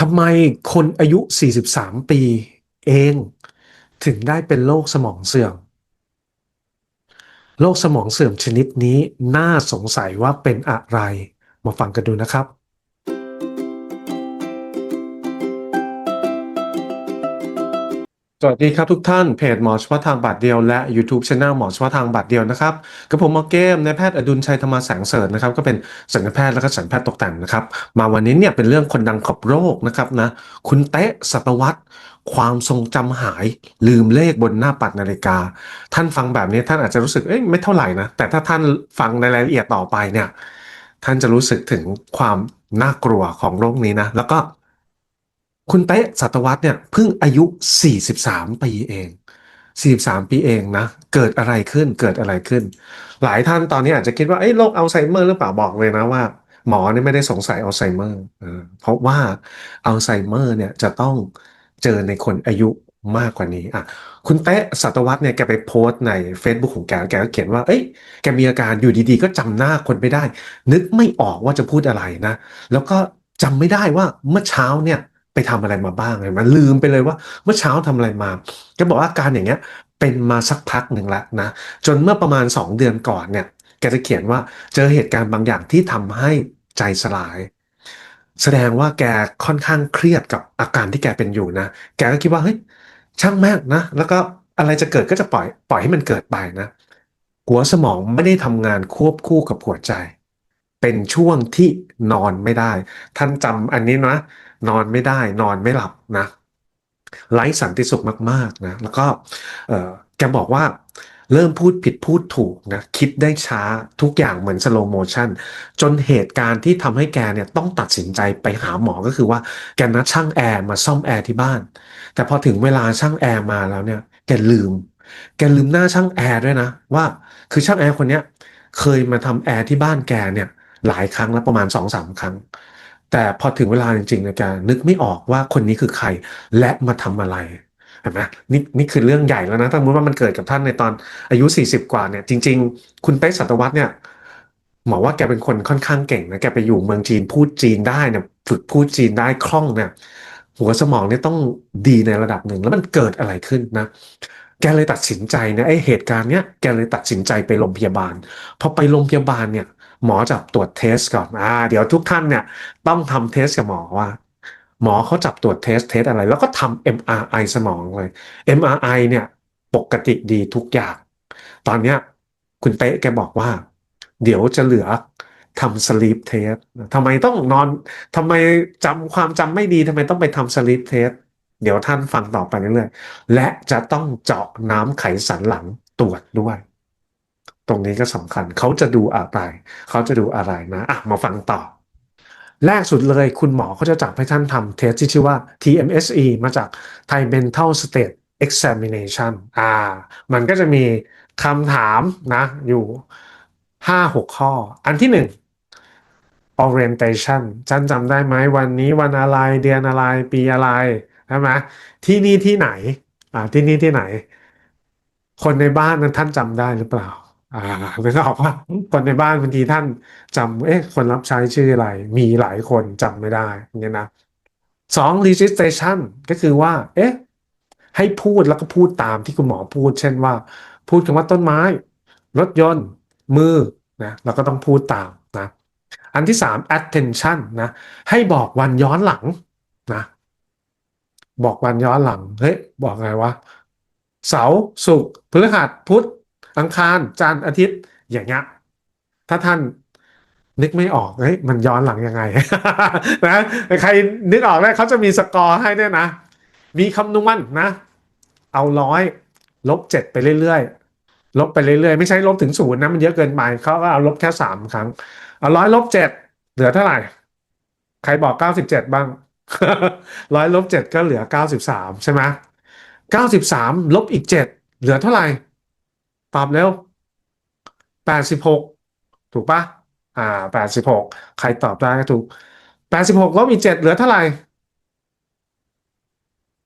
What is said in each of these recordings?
ทำไมคนอายุ 43 ปีเองถึงได้เป็นโรคสมองเสื่อม โรคสมองเสื่อมชนิดนี้น่าสงสัยว่าเป็นอะไร มาฟังกันดูนะครับ วัสดีครับทุกท่านเพจหมอเฉพาะทางบาทเดียวและ YouTube c h anel หมอเฉพาะทางบาทเดียวนะครับกับผมหมอเกมนายแพทย์อดุลชัยธรรมแสงเสริฐนะครับก็เป็นศัลยแพทย์และก็ศัลยแพทย์ตกแต่งนะครับ มาวันนี้เนี่ยเป็นเรื่องคนดังขอบโรคนะครับนะคุณเตะสัตวัตความทรงจำหายลืมเลขบนหน้าปัดนาฬิกา ท่านฟังแบบนี้ท่านอาจจะรู้สึกเอ้ยไม่เท่าไหร่นะแต่ถ้าท่านฟังในรายละเอียดต่อไปเนี่ยท่านจะรู้สึกถึงความน่ากลัวของโรคนี้นะแล้วก็ คุณเต๊ะสัตวัตเนี่ยเพิ่งอายุ 43 ปีเอง 43 ปีเองนะ เกิดอะไรขึ้นเกิดอะไรขึ้น หลายท่านตอนนี้อาจจะคิดว่าเอ้โรคอัลไซเมอร์หรือเปล่าบอกเลยนะว่า หมอเนี่ยไม่ได้สงสัยอัลไซเมอร์เพราะว่าอัลไซเมอร์เนี่ยจะต้องเจอในคนอายุมากกว่านี้อะคุณเต๊ะสัตวัตเนี่ยแกไปโพสต์ใน Facebook ของแกแกก็เขียนว่า เอ้ยแกมีอาการอยู่ดีๆ ก็จำหน้าคนไม่ได้ นึกไม่ออกว่าจะพูดอะไรนะ แล้วก็จำไม่ได้ว่าเมื่อเช้าเนี่ย ไปทำอะไรมาบ้างเลยมันลืมไปเลยว่าเมื่อเช้าทำอะไรมาแกบอกว่าอาการอย่างเงี้ยเป็นมาสักพักหนึ่งแล้วนะจนเมื่อประมาณ 2 เดือนก่อนเนี่ยแกจะเขียนว่าเจอเหตุการณ์บางอย่างที่ทำให้ใจสลาย แสดงว่าแกค่อนข้างเครียดกับอาการที่แกเป็นอยู่นะ แกก็คิดว่าเฮ้ยช่างแม่งนะ แล้วก็อะไรจะเกิดก็จะปล่อยปล่อยให้มันเกิดไปนะ หัวสมองไม่ได้ทำงานควบคู่กับหัวใจ เป็นช่วงที่นอนไม่ได้ ท่านจำอันนี้นะ นอนไม่ได้นอนไม่หลับนะไร้สันติสุขมากๆนะแล้วก็แกบอกว่าเริ่มพูดผิดพูดถูกนะคิดได้ช้าทุกอย่างเหมือนสโลโมชันจนเหตุการณ์ที่ทำให้แกเนี่ยต้องตัดสินใจไปหาหมอก็คือว่าแกนัดช่างแอร์มาซ่อมแอร์ที่บ้าน แต่พอถึงเวลาช่างแอร์มาแล้วเนี่ยแกลืม แกลืมหน้าช่างแอร์ด้วยนะว่าคือช่างแอร์คนเนี้ยเคยมาทำแอร์ที่บ้านแกเนี่ยหลายครั้งแล้วประมาณสองสามครั้ง แต่พอถึงเวลาจริงๆเนี่ยแกนึกไม่ออกว่าคนนี้คือใครและมาทำอะไรเห็นไหมนี่นี่คือเรื่องใหญ่แล้วนะถ้าสมมติว่ามันเกิดกับท่านในตอนอายุ 40 กว่าเนี่ยจริง ๆ คุณเป๊กสัตวัตเนี่ยหมอว่าแกเป็นคนค่อนข้างเก่งนะแกไปอยู่เมืองจีนพูดจีนได้เนี่ยฝึกพูดจีนได้คล่องเนี่ยหัวสมองเนี่ยต้องดีในระดับหนึ่งแล้วมันเกิดอะไรขึ้นนะแกเลยตัดสินใจนะไอเหตุการณ์เนี้ยแกเลยตัดสินใจไปโรงพยาบาลพอไปโรงพยาบาลเนี่ย หมอจับตรวจเทสก่อนอ่าเดี๋ยวทุกท่านเนี่ยต้องทำเทสกับหมอว่า หมอเขาจับตรวจเทสเทสอะไร แล้วก็ทำ MRI สมองเลย MRI เนี่ยปกติดีทุกอย่าง ตอนเนี้ยคุณเต๊ะแกบอกว่า เดี๋ยวจะเหลือทำสลีปเทสทำไมต้องนอนทำไมจำความจำไม่ดีทำไมต้องไปทำสลีปเทสเดี๋ยวท่านฟังต่อไปเรื่อยๆ และจะต้องเจาะน้ำไขสันหลังตรวจด้วย ตรงนี้ก็สำคัญ เขาจะดูอะไร เขาจะดูอะไรนะอะมาฟังต่อ แรกสุดเลยคุณหมอเขาจะจับให้ท่านทำเทสที่ชื่อว่า TMSE มาจาก Thai Mental State Examination อ่า มันก็จะมีคำถามนะ อยู่ห้าหกข้อ อันที่หนึ่ง orientation ฉันจำได้ไหมวันนี้วันอะไรเดือนอะไรปีอะไรใช่ไหมที่นี่ที่ไหนอ่าที่นี่ที่ไหน คนในบ้านนั้นท่านจำได้หรือเปล่า อ่านึกออกว่าคนในบ้านบางทีท่านจำเอ๊ะคนรับใช้ชื่ออะไร มีหลายคนจำไม่ได้เงี้ยนะสอง registration ก็คือว่า เอ๊ะ ให้พูดแล้วก็พูดตามที่คุณหมอพูด เช่นว่า พูดคำว่าต้นไม้ รถยนต์ มือนะเราก็ต้องพูดตามนะอันที่สาม attention นะให้บอกวันย้อนหลังนะบอกวันย้อนหลัง เฮ้ย บอกไงวะเสาร์ศุกร์พฤหัสพุธ อังคารจันทร์อาทิตย์อย่างเงี้ยถ้าท่านนึกไม่ออกเฮ้ยมันย้อนหลังยังไง นะใครนึกออกได้เขาจะมีสกอร์ให้เนี่ยนะ มีคำนวณนะ เอาร้อยลบเจ็ดไปเรื่อยๆลบไปเรื่อยๆ ไม่ใช่ลบถึงศูนย์นะมันเยอะเกินไปเขาก็เอาลบแค่สามครั้ง เอาร้อยลบเจ็ดเหลือเท่าไหร่ ใครบอกเก้าสิบเจ็ดบ้างร้อยลบเจ็ดก็เหลือเก้าสิบสามใช่ไหมเก้าสิบสามลบอีกเจ็ดเหลือเท่าไหร่ ตอบเร็วแปดสิบหกถูกปะอ่าแปดสิบหกใครตอบได้ก็ถูกแปดสิบหกลบอีกเจ็ดเหลือเท่าไหร่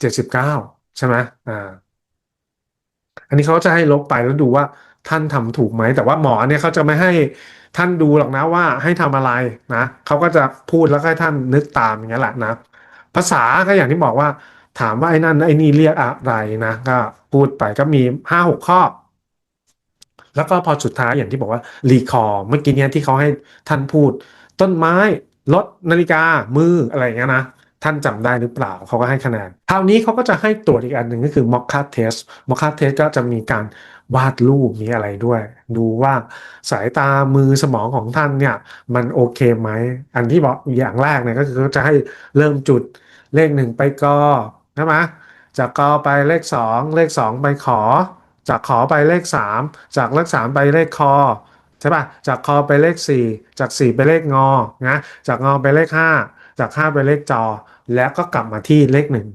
เจ็ดสิบเก้าใช่ไหมอ่า อันนี้เขาจะให้ลบไปแล้วดูว่าท่านทำถูกไหม แต่ว่าหมอเนี่ยเขาจะไม่ให้ท่านดูหรอกนะว่าให้ทำอะไรนะเขาก็จะพูดแล้วให้ท่านนึกตามอย่างนี้ยแหละนะภาษาก็อย่างที่บอกว่า ถามว่าไอ้นั่นไอ้นี่เรียกอะไรนะก็พูดไปก็มีห้าหกข้อ แล้วก็พอสุดท้ายอย่างที่บอกว่ารีคอร์เมื่อกี้เนี้ยที่เขาให้ท่านพูด ต้นไม้รถนาฬิกามืออะไรอย่างเงี้ยนะท่านจำได้หรือเปล่าเขาก็ให้คะแนนคราวนี้เขาก็จะให้ตรวจอีกอันหนึ่งก็คือ mock test mock test ก็จะมีการวาดรูปมีอะไรด้วย ดูว่าสายตามือสมองของท่านเนี่ย มันโอเคไหม อันที่บอกอย่างแรกเนี่ยก็คือเขาจะให้เริ่มจุดเลขหนึ่งไปกอใช่ไหมจากกอไปเลขสองเลขสองไปขอ จากขอไปเลขสามจากเลขสามไปเลขคอใช่ป่ะจากคอไปเลขสี่จากสี่ไปเลขงอนะจากงอไปเลขห้าจากห้าไปเลขจอ แล้วก็กลับมาที่เลขหนึ่ง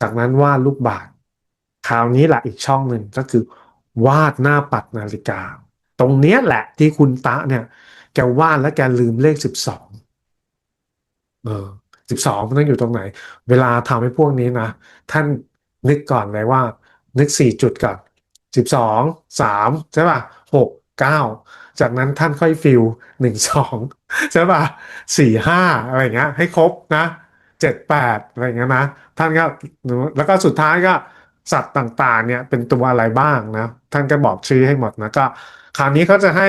จากนั้นวาดลูกบาศก์คราวนี้แหละอีกช่องหนึ่งก็คือ วาดหน้าปัดนาฬิกา ตรงเนี้ยแหละที่คุณตะเนี่ย แกวาดแล้วแกลืมเลขสิบสองเออสิบสองมันต้องอยู่ตรงไหน เวลาทำให้พวกนี้นะ ท่านนึกก่อนเลยว่า นึกสี่จุดก่อน สิบสองสามใช่ป่ะหกเก้าจากนั้นท่านค่อยฟิลหนึ่งสองใช่ป่ะสี่ห้าอะไรเงี้ยให้ครบนะเจ็ดแปดอะไรเงี้ยนะท่านก็แล้วก็สุดท้ายก็สัตว์ต่างๆเนี่ยเป็นตัวอะไรบ้างนะท่านก็บอกชื่อให้หมดนะก็คราวนี้เขาจะให้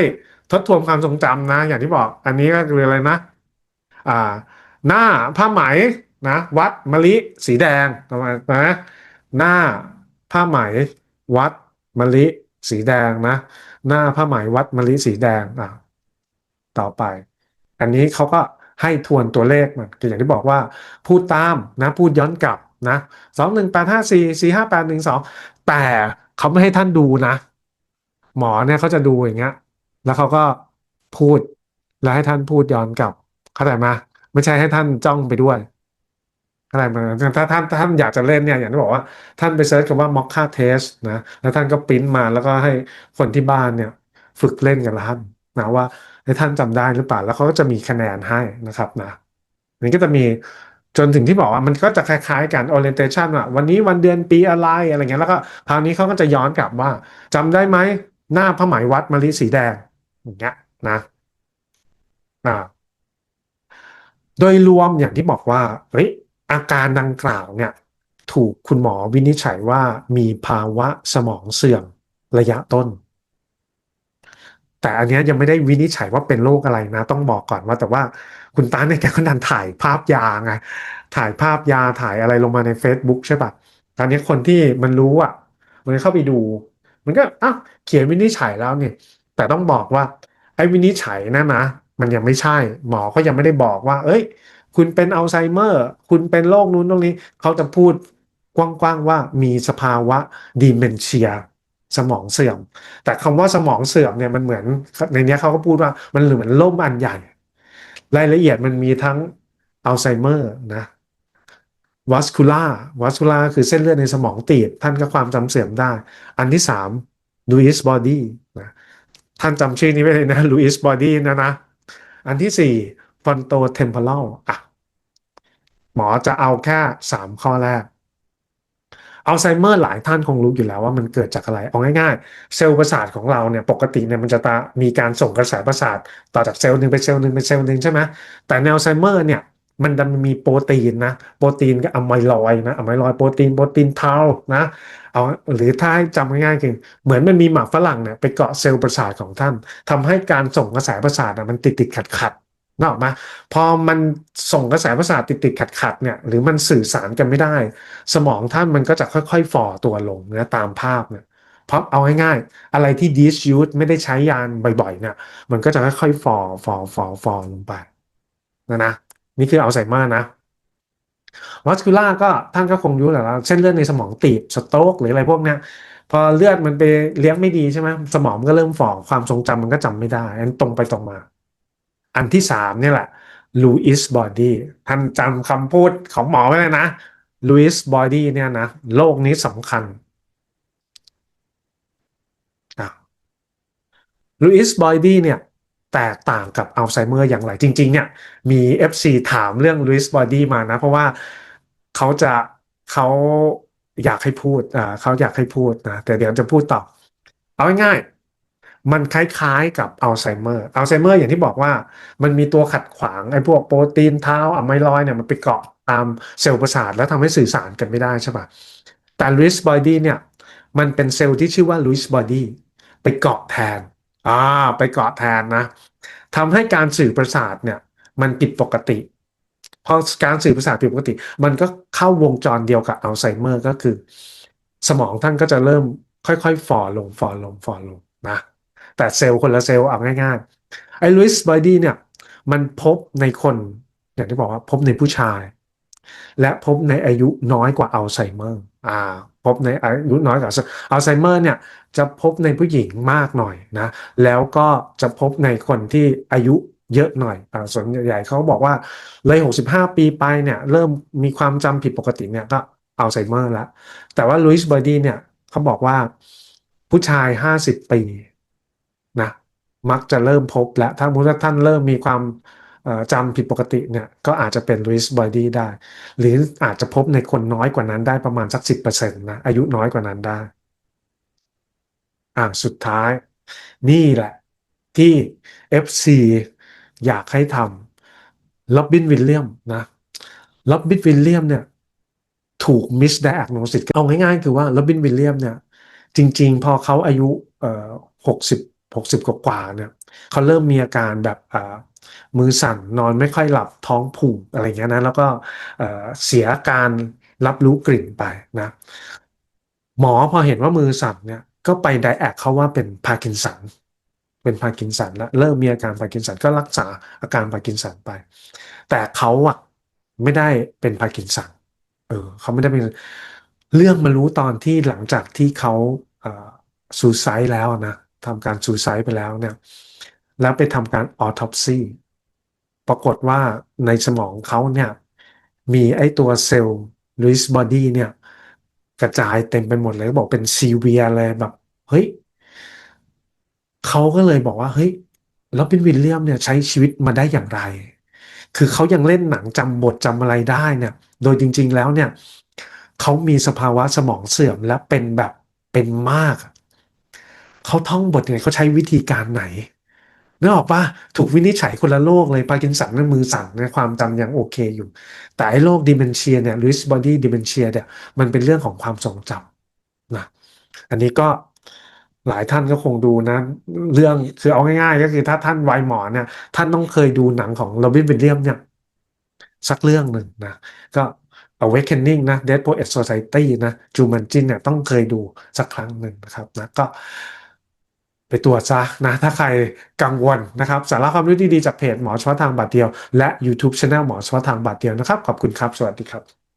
ทบทวนความทรงจำนะ อย่างที่บอกอันนี้ก็คืออะไรนะอ่าหน้าผ้าไหมนะวัดมะลิสีแดงประมาณนะหน้าผ้าไหมวัด มะลิสีแดงนะ หน้าผ้าไหมวัดมะลิสีแดงอะต่อไป อันนี้เขาก็ให้ทวนตัวเลขมันก็อย่างที่บอกว่าพูดตามนะพูดย้อนกลับนะสองหนึ่งแปดห้าสี่สี่ห้าแปดหนึ่งสองแต่เขาไม่ให้ท่านดูนะ หมอเนี่ยเขาจะดูอย่างเงี้ย แล้วเขาก็พูดแล้วให้ท่านพูดย้อนกลับ เข้าใจไหมไม่ใช่ให้ท่านจ้องไปด้วย เข้าใจไหมถ้าท่านท่านอยากจะเล่นเนี่ยอย่างที่บอกว่าท่านไปเซิร์ชคำว่า mocha test นะแล้วท่านก็ปริ้นมาแล้วก็ให้คนที่บ้านเนี่ยฝึกเล่นกับท่านนะว่าให้ท่านจำได้หรือเปล่าแล้วเขาก็จะมีคะแนนให้นะครับนะนี่ก็จะมีจนถึงที่บอกว่ามันก็จะคล้ายๆกัน orientation อะวันนี้วันเดือนปีอะไรอะไรเงี้ยแล้วก็คราวนี้เขาก็จะย้อนกลับว่าจำได้ไหมหน้าผ้าไหมวัดมะลิสีแดงอย่างเงี้ยนะอ่าโดยรวมอย่างที่บอกว่าเฮ้ย อาการดังกล่าวเนี่ยถูกคุณหมอวินิจฉัยว่ามีภาวะสมองเสื่อมระยะต้น แต่อันนี้ยยังไม่ได้วินิจฉัยว่าเป็นโรคอะไรนะ ต้องบอกก่อนว่าแต่ว่าคุณตาเนี่ยแกก็ดันถ่ายภาพยาไงถ่ายภาพยาถ่ายอะไรลงมาใน Facebook ใช่ปะตอนนี้คนที่มันรู้อะ มันเข้าไปดู มันก็อ้าวเขียนวินิจฉัยแล้วเนี่ย แต่ต้องบอกว่าไอ้วินิจฉัยนั่นนะมันยังไม่ใช่ หมอก็ยังไม่ได้บอกว่า เอ้ย คุณเป็นอัลไซเมอร์ คุณเป็นโรคนู้นโรคนี้ เขาจะพูดกว้างๆว่ามีสภาวะดีเมนเชียสมองเสื่อม แต่คำว่าสมองเสื่อมเนี่ยมันเหมือนในนี้เขาก็พูดว่ามันเหมือนล่มอันใหญ่ รายละเอียดมันมีทั้งอัลไซเมอร์นะวัสคูล่าวัสคูล่าคือเส้นเลือดในสมองตีบท่านก็ความจำเสื่อมได้ อันที่สามลูอิสบอดี้นะท่านจำชื่อนี้ไว้เลยนะลูอิสบอดี้นะนะ อันที่สี่ ฟอนโตเทมเพลอะหมอจะเอาแค่สามข้อแรกอัลไซเมอร์หลายท่านคงรู้อยู่แล้วว่ามันเกิดจากอะไร เอาง่ายๆ เซลล์ประสาทของเราเนี่ยปกติเนี่ยมันจะตามีการส่งกระแสประสาท ต่อจากเซลล์หนึ่งไปเซลล์หนึ่งไปเซลล์หนึ่งใช่ไหมแต่ในอัลไซเมอร์เนี่ยมันดันมีโปรตีนนะโปรตีนก็อะไมลอยนะอะไมลอยโปรตีนโปรตีนเทานะเอาหรือถ้าให้จำง่ายๆคือเหมือนมันมีหมากฝรั่งเนี่ยไปเกาะเซลล์ประสาทของท่านทำให้การส่งกระแสประสาทนะมันติดติดขัดขัดๆ นออกไหมพอมันส่งกระแสประสาทติดติดขัดๆเนี่ยหรือมันสื่อสารกันไม่ได้ สมองท่านมันก็จะค่อยๆฝ่อตัวลงนะตามภาพเนี่ยเพราะเอาง่ายๆ อะไรที่ disuse ไม่ได้ใช้ยานบ่อยๆเนี่ยมันก็จะค่อยๆฝ่อฝ่อฝ่อฝ่อลงไปนะนะนี่คืออัลไซเมอร์นะวัสคูล่าก็ท่านก็คงรู้แหละเส้นเลือดในสมองตีบสโตรกหรืออะไรพวกเนี้ยพอเลือดมันไปเลี้ยงไม่ดีใช่ไหมสมองมันก็เริ่มฝ่อความทรงจำมันก็จำไม่ได้อันตรงไปตรงมา อันที่สามนี่แหละลูอิสบอดี้ท่านจำคำพูดของหมอไว้เลยนะลูอิสบอดี้เนี่ยนะโรคนี้สำคัญลูอิสบอดี้เนี่ยแตกต่างกับอัลไซเมอร์อย่างไรจริง ๆ เนี่ยมี FC ถามเรื่องลูอิสบอดี้มานะ เพราะว่าเขาจะเขาอยากให้พูดอ่าเขาอยากให้พูดนะแต่เดี๋ยวจะพูดต่อ เอาง่าย มันคล้ายๆกับอัลไซเมอร์ อัลไซเมอร์อย่างที่บอกว่ามันมีตัวขัดขวางไอ้พวกโปรตีนเท้าอะไมลอยเนี่ยมันไปเกาะตามเซลล์ประสาทแล้วทำให้สื่อสารกันไม่ได้ใช่ปะแต่ลุยส์บอดี้เนี่ยมันเป็นเซลล์ที่ชื่อว่าลุยส์บอดี้ไปเกาะแทนอ่าไปเกาะแทนนะทำให้การสื่อประสาทเนี่ยมันผิดปกติพอการสื่อประสาทผิดปกติ มันก็เข้าวงจรเดียวกับอัลไซเมอร์ก็คือ สมองท่านก็จะเริ่มค่อยๆฝ่อลงฝ่อลงฝ่อลงนะ แต่เซลล์คนละเซลล์เอาง่ายๆไอ้ลุยส์บอดี้เนี่ยมันพบในคนอย่างที่บอกว่าพบในผู้ชาย และพบในอายุน้อยกว่าอัลไซเมอร์อ่าพบในอายุน้อยกว่าอัลไซเมอร์เนี่ยจะพบในผู้หญิงมากหน่อยนะแล้วก็จะพบในคนที่อายุเยอะหน่อยอ่าส่วนใหญ่เขาบอกว่าเลย 65 ปีไปเนี่ยเริ่มมีความจำผิดปกติเนี่ยก็อัลไซเมอร์ล้วแต่ว่าลุยส์เบอร์ดี้เนี่ยเขาบอกว่าผู้ชาย 50 ปี นะมักจะเริ่มพบและถ้ามุติว่าท่านเริ่มมีความจำผิดปกติเนี่ยก็อาจจะเป็นลุยส์บอดี้ได้ หรืออาจจะพบในคนน้อยกว่านั้นได้ประมาณสัก 10%นะอายุน้อยกว่านั้นได้ อ่าสุดท้าย นี่แหละที่ FC อยากให้ทำล็อบบินวิลเลียมนะล็อบบินวิลเลียมเนี่ยถูกมิสไดอะโนซิสเอาง่ายๆ คือว่าโรบินวิลเลียมเนี่ยจริง ๆ พอเขาอายุเอ่อหกสิบ หกสิบกว่าเนี่ยเขาเริ่มมีอาการแบบมือสั่นนอนไม่ค่อยหลับท้องผูกอะไรเงี้ยนะแล้วก็เสียการรับรู้กลิ่นไปนะหมอพอเห็นว่ามือสั่นเนี่ยก็ไปไดแอกเขาว่าเป็นพาร์กินสันเป็นพาร์กินสันแล้วเริ่มมีอาการพาร์กินสันก็รักษาอาการพาร์กินสันไป แต่เขาอะไม่ได้เป็นพาร์กินสันเออเขาไม่ได้เป็นเรื่องมารู้ตอนที่หลังจากที่เขาซูไซด์แล้วนะ ทำการซูไซด์ไปแล้วเนี่ยแล้วไปทำการออทอปซีปรากฏว่าในสมองเขาเนี่ยมีไอตัวเซลล์ลิสบอดี้เนี่ยกระจายเต็มไปหมดเลยบอกเป็นซีเวียเลยแบบ เฮ้ยเขาก็เลยบอกว่าเฮ้ยแล้วเป็นวิลเลียมเนี่ยใช้ชีวิตมาได้อย่างไร คือเขายังเล่นหนังจำบทจำอะไรได้เนี่ย โดยจริง ๆแล้วเนี่ยเขามีสภาวะสมองเสื่อมและเป็นแบบเป็นมาก เขาท่องบทเนี่ยเขาใช้วิธีการไหนนึกออกปะถูกวินิจฉัยคนละโรคเลยพาร์กินสันนั่นมือสั่นนะความจำยังโอเคอยู่ แต่ไอ้โรคดิเมนเชียเนี่ยลิสบอดี้ดิเมนเชียเนี่ยมันเป็นเรื่องของความทรงจำนะอันนี้ก็หลายท่านก็คงดูนะ เรื่องคือเอาง่ายๆ ก็คือถ้าท่านวัยหมอเนี่ยท่านต้องเคยดูหนังของโรบินวิลเลียมเนี่ยสักเรื่องหนึ่งนะ ก็ Awakening นะ Dead Poets Society นะจูมันจินเนี่ยต้องเคยดูสักครั้งหนึ่งนะครับนะก็ ไปตรวจซะนะถ้าใครกังวลนะครับสาระความรู้ดีๆจากเพจหมอเฉพาะทางบาดเดียว และ YouTube Channel หมอเฉพาะทางบาดเดียวนะครับ ขอบคุณครับ สวัสดีครับ